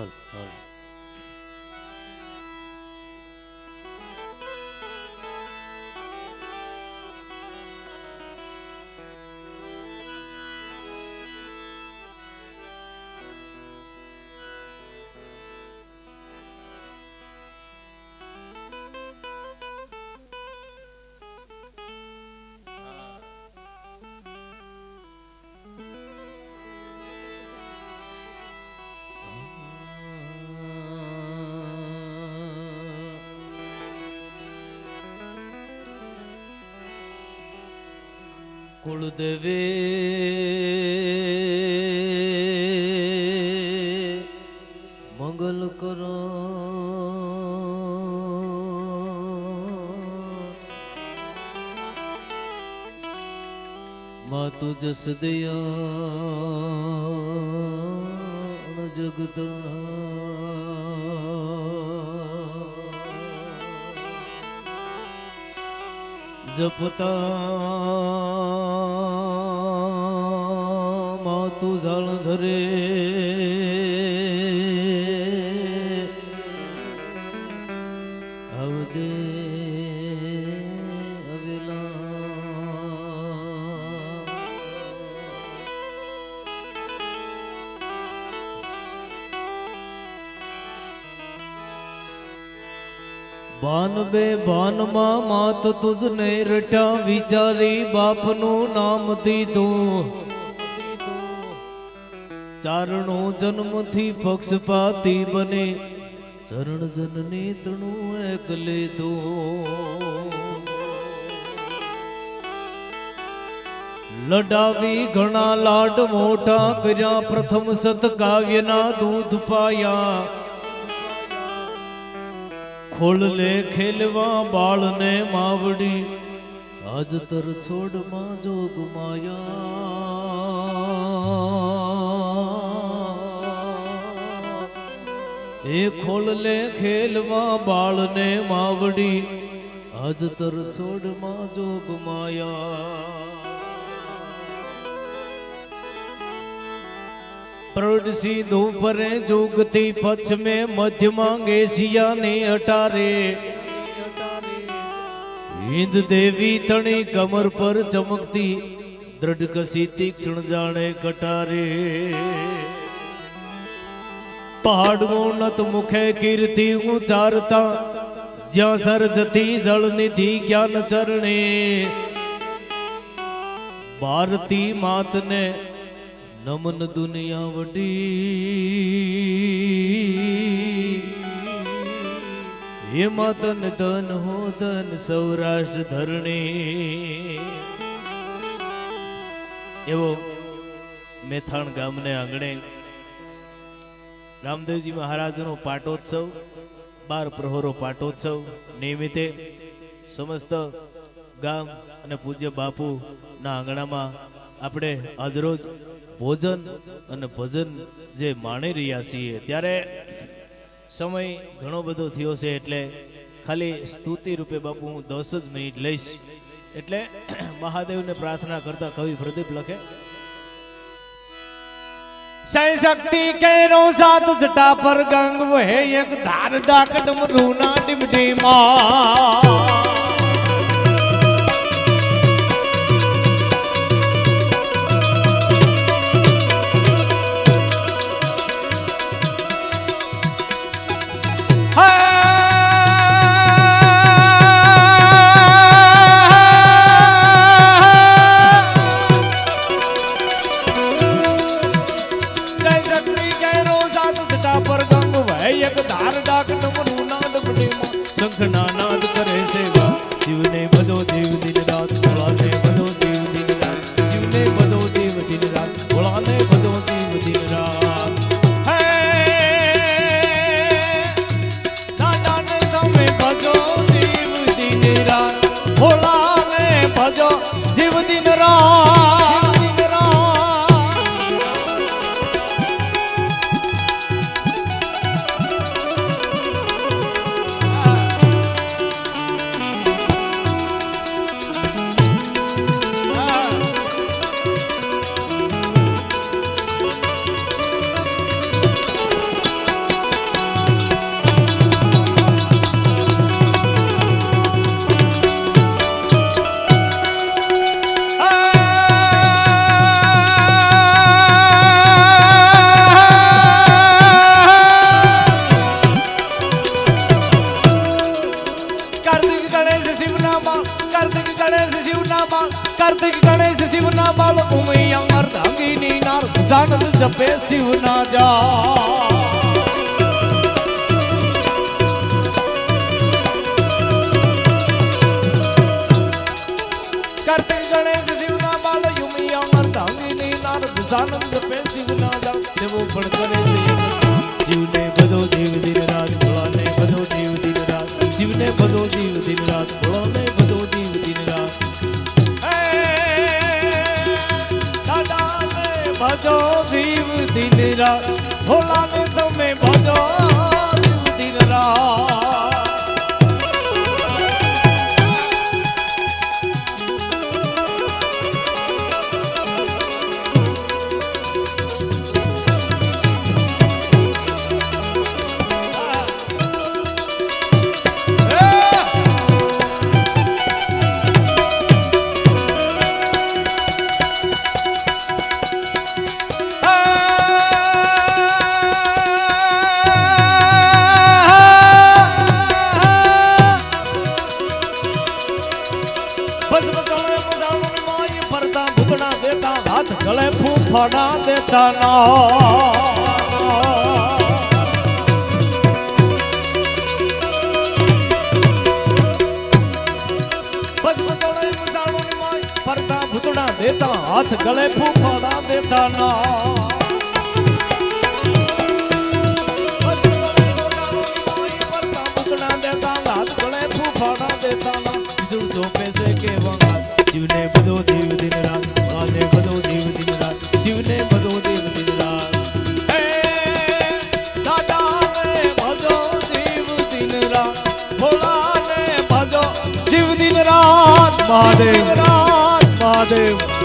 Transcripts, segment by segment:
on, on. કુળદેવે મંગલ करो માતુ જસ દયા जगदा જપતા માતું જાળ ધરે. આવજે બાન બે બાનમાં માત તુજને રટા વિચારી બાપનું નામ દીધું. ચારણો જન્મથી પક્ષપાતી બને. ચરણ જનની તણું એકલે લીધું. લડાવી ઘણા લાડ મોટા કર્યા. પ્રથમ સતકાવ્યના દૂધ પાયા. ખોળલે ખેલવા બાળને માવડી. આજતર છોડમાં જોગ માયા એ ખોળલે ખેલવા બાળને માવડી, આજ તર છોડમાં જોગ માયા. પ્રૌઢ સીધો પરે જોગતી પચ્છમે મધ્યમાં માંગે શિયાને અટારે. હિન્દ દેવી તણી કમર પર ચમકતી, દ્રઢ કસી તીક્ષ્ણ જાણે કટારે. પહાડ ઉન્નત મુખે કીર્તિ ઉચારતા, જ્યાં સરજતી જળનિધિ જ્ઞાન ચરણે. ભારતી માતને નમન દુનિયા વટી. હે માતન ધન હો ધન, સૌરાષ્ટ્ર ધરણી. એવો મેથાણ ગામને આંગણે રામદેવજી મહારાજનો પાટોત્સવ, બાર પ્રહોરો પાટોત્સવ નિમિત્તે સમસ્ત ગામ અને પૂજ્ય બાપુના આંગણામાં આપણે આજરોજ ભોજન અને ભજન જે માણી રહ્યા છીએ. ત્યારે સમય ઘણો બધો થયો છે એટલે ખાલી સ્તુતિ રૂપે બાપુ હું દસ જ મિનિટ લઈશ. એટલે મહાદેવને પ્રાર્થના કરતા કવિ પ્રદીપ લખે સై શક્તિ કેરો સાત જટા પર ગંગ વહે એક ધાર ડાકટ મરુના ડીમમાં કાર્તિક ગણેશ શિવના બાલ યુમી અમર ધાંગીની નારદ સાનંદ પે શિવ ના જા દેવો પણ કરે શિવને બધો જીવ દિન રાત, ભોળાને બધો જીવ દિન રાત. શિવને બધો જીવ દિન રાત, ભોળાને બધો જીવ દિન રાત. દાદાને બધો જીવ દિન રાત. મહાદેવ મહાદેવ.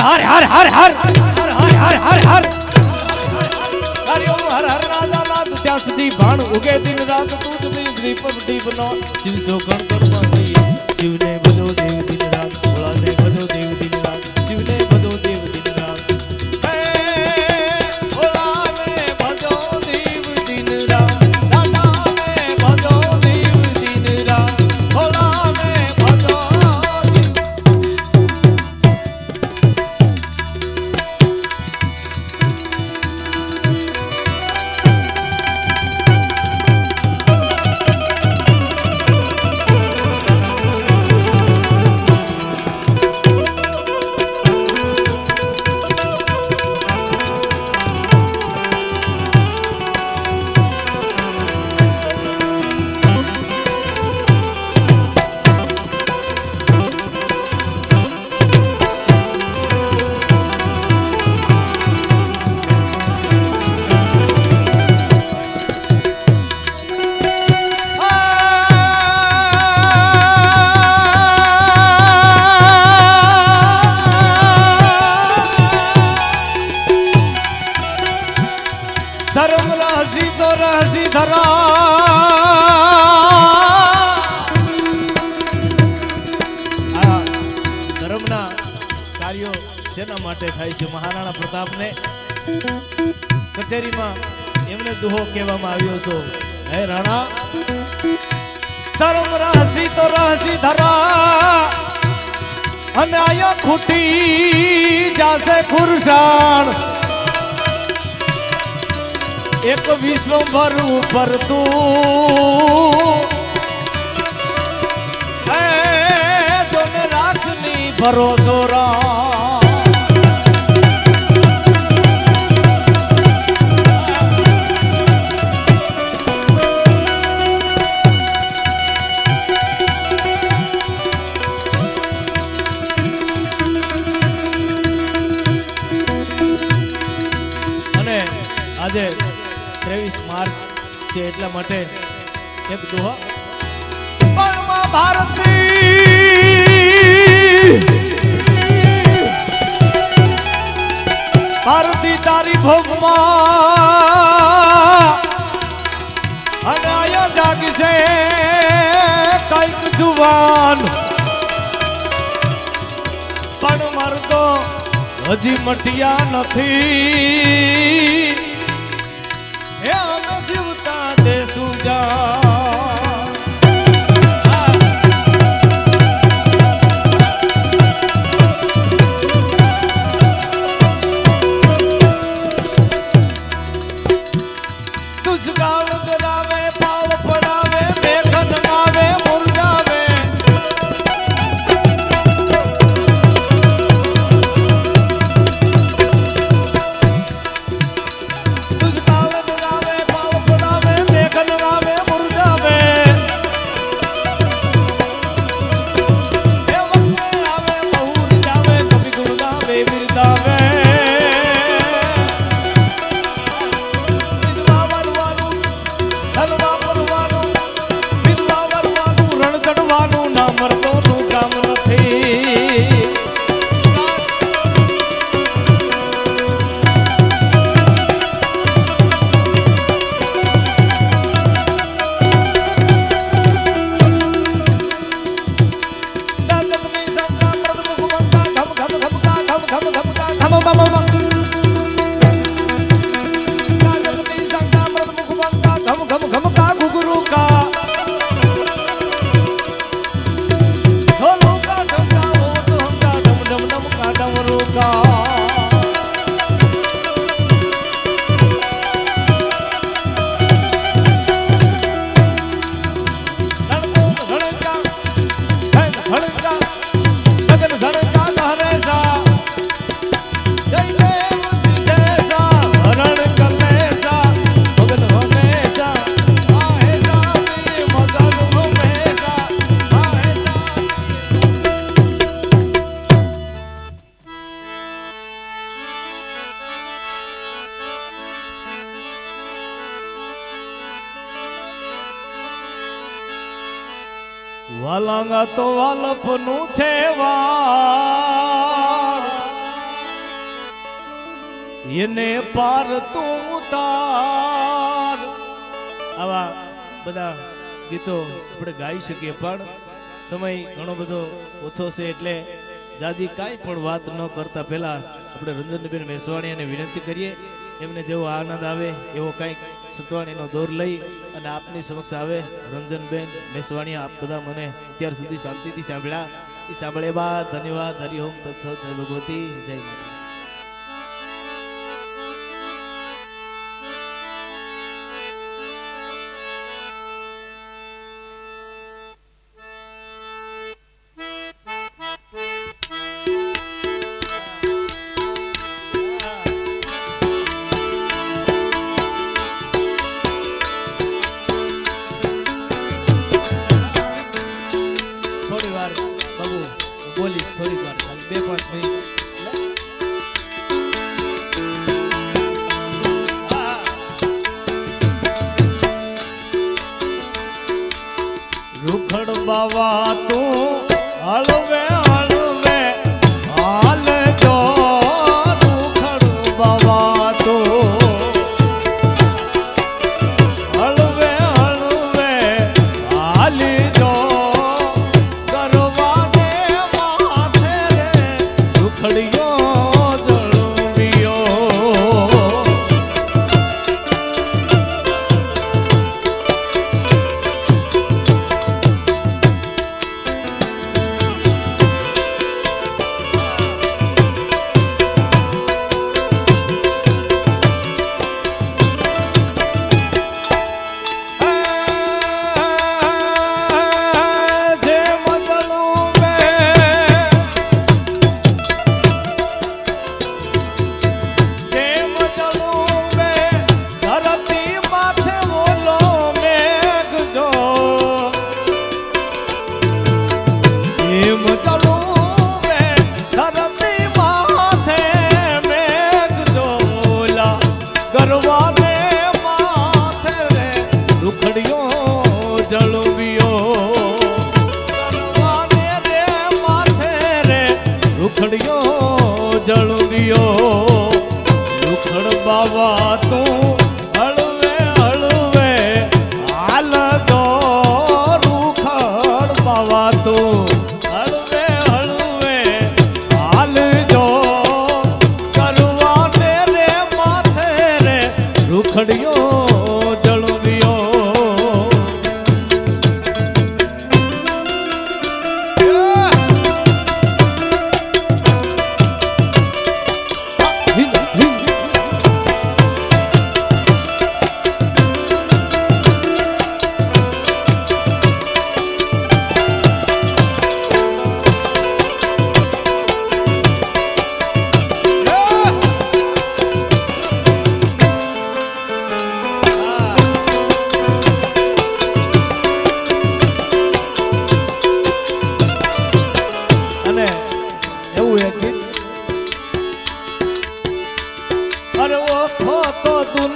હર હર હર હર હર હર હર હર હર હર હર હર રાજાનાથ ત્યાં સુધી ભાણ ઉગે દિન રાત તું જ દીપ દીપ નો શિવ ગણ કરવા શિવને ધર્મ રાશિ તો રાશિ ધરા ધર્મના કાર્યો શેના માટે થાય છે? મહારાણા પ્રતાપને કચેરીમાં એમને દુહો કહેવામાં આવ્યો છો. હે રાણા ધર્મ રાશી તો રાશી ધરા અને આયા ખૂટી જાશે ખુરશાન એક વિશ્વભર ઉપર તું રાખની ભરોસો રા હજી મટિયા નથી. હે અમે જીવતા દેશું જા તો વાલપનું છે વાળ. એને પાર તું ઉતાર. આવા બધા ગીતો આપણે ગાઈ શકીએ, પણ સમય ઘણો બધો ઓછો છે એટલે જાજી કાંઈ પણ વાત ન કરતા પહેલા આપણે રંજનબેન મેસવાણીને વિનંતી કરીએ. એમને જેવો આનંદ આવે, એવો કંઈક સતવાણીનો દોર લઈ અને આપની સમક્ષ આવે. રંજનબેન મેસવાણી આપ બધા મને અત્યાર સુધી શાંતિથી સાંભળ્યા. એ સાંભળ્યા બાદ ધન્યવાદ. હરિઓમ તત્સત, જય ભગવતી, જય માતા ali.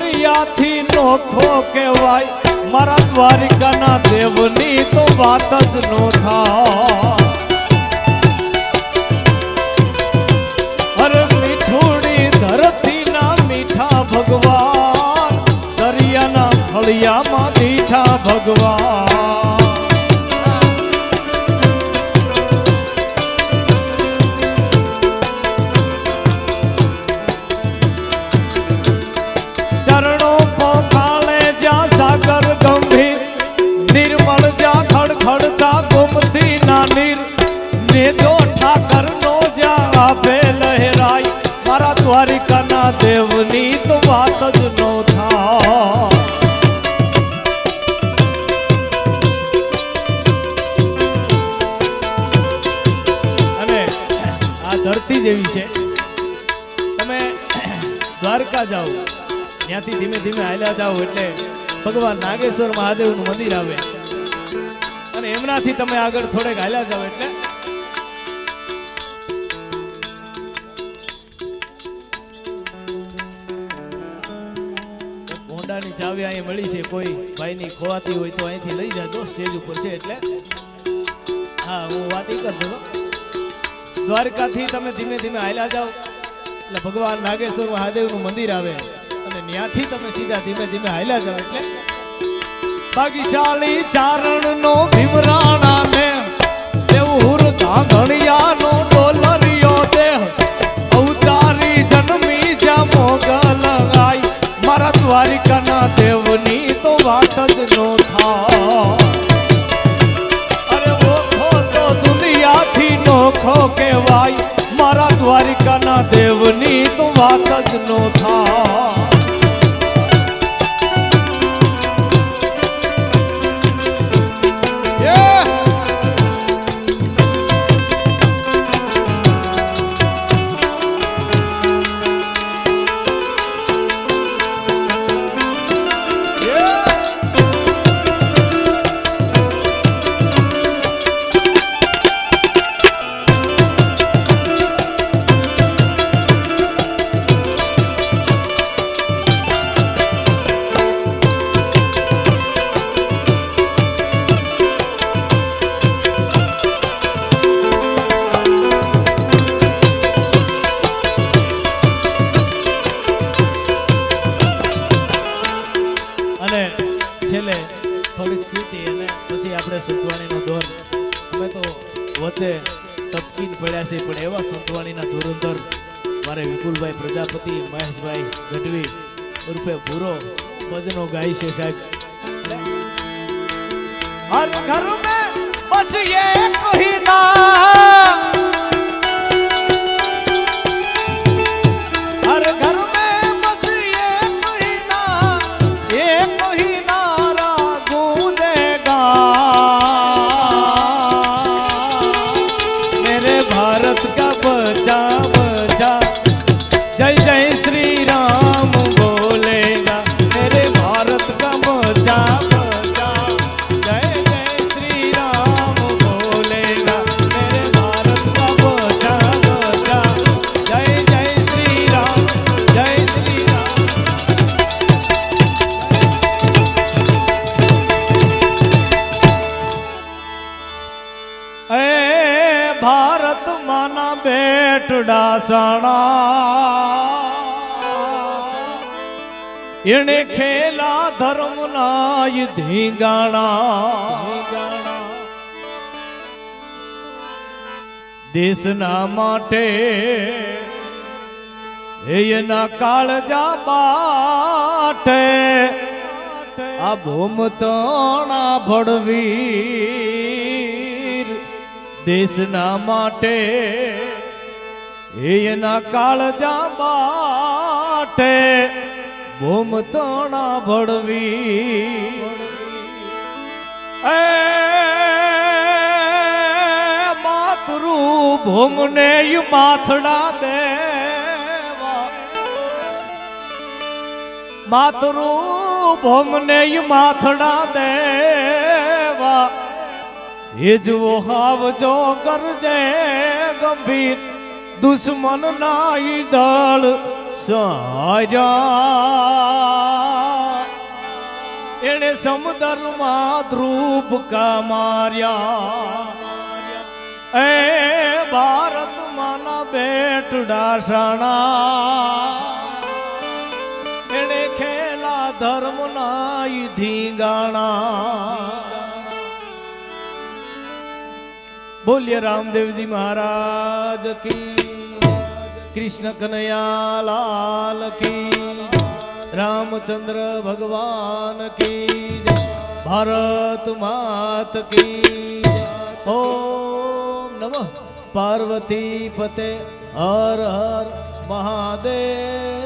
કનૈયાથી નોખો કહેવાય. મારા દ્વારિકાના દેવની તો વાત જ નો થા ધરતીના મીઠા ભગવાન, દરિયાના ફળિયામાં દીઠા ભગવાન. દેવની તો વાત જ નો થા અને આ ધરતી જેવી છે. તમે દ્વારકા જાઓ. ત્યાંથી ધીમે ધીમે હાલ્યા જાઓ એટલે ભગવાન નાગેશ્વર મહાદેવનું મંદિર આવે. અને એમનાથી તમે આગળ થોડેક હાલ્યા જાઓ એટલે ચાવી અહીં મળી છે કોઈ ભાઈની ખોવાતી હોય તો અહીંથી લઈ જાજો સ્ટેજ ઉપર છે એટલે. હા, હું વાત એ કરતો દ્વારકાથી તમે ધીમે ધીમે હાલ્યા જાઓ. એટલે ભગવાન નાગેશ્વર મહાદેવનું મંદિર આવે. અને ત્યાંથી તમે સીધા ધીમે ધીમે હાલ્યા જાઓ એટલે. ભાગશાળી ચારણ નો ભીમરાણા ને દેવહુર ધાંધણિયાનો ડોલરિયો દેહ અવતારી જન્મી જ્યાં મોગલ આઈ. મારા તો વાત જ નો થાય અરે ઓખો તો દુનિયાથી નોખો કહેવાય. મારા દ્વારિકાના દેવની તો વાત જ નો થા પણ સંતવાણીના ધોરણધર મારે વિપુલભાઈ પ્રજાપતિ, મહેશભાઈ ગઢવી ઉર્ફે ભૂરો ભજનો ગાય છે સાહેબ. હર ઘર બસ એક એને ખેલા ધર્મના ધીંગાણા. દેશના માટે એના કાળજા બાટે આ ભૂમતણા ભડવી દેશના માટે એના કાળજા બાટે ભૂમતણા ભડવીર એ માતૃ ભૂમને માથડા દેવા. માતૃ ભોમને માથડા દેવા. એ જુઓ હાવજો કરજે ગંભીર દુશ્મન ના દળ. સાજા. એણે સમુદ્રમાં ધ્રુપ કા માર્યા. એ ભારત માના બેટ ડાસણા એણે ખેલા ધર્મ ના ધીંગાણા બોલ્ય રામદેવજી મહારાજ કી કૃષ્ણ કનૈયા લાલ કી રામચંદ્ર ભગવાન કી. ભારત માત કી. ઓમ નમઃ પાર્વતી પતે હર હર મહાદેવ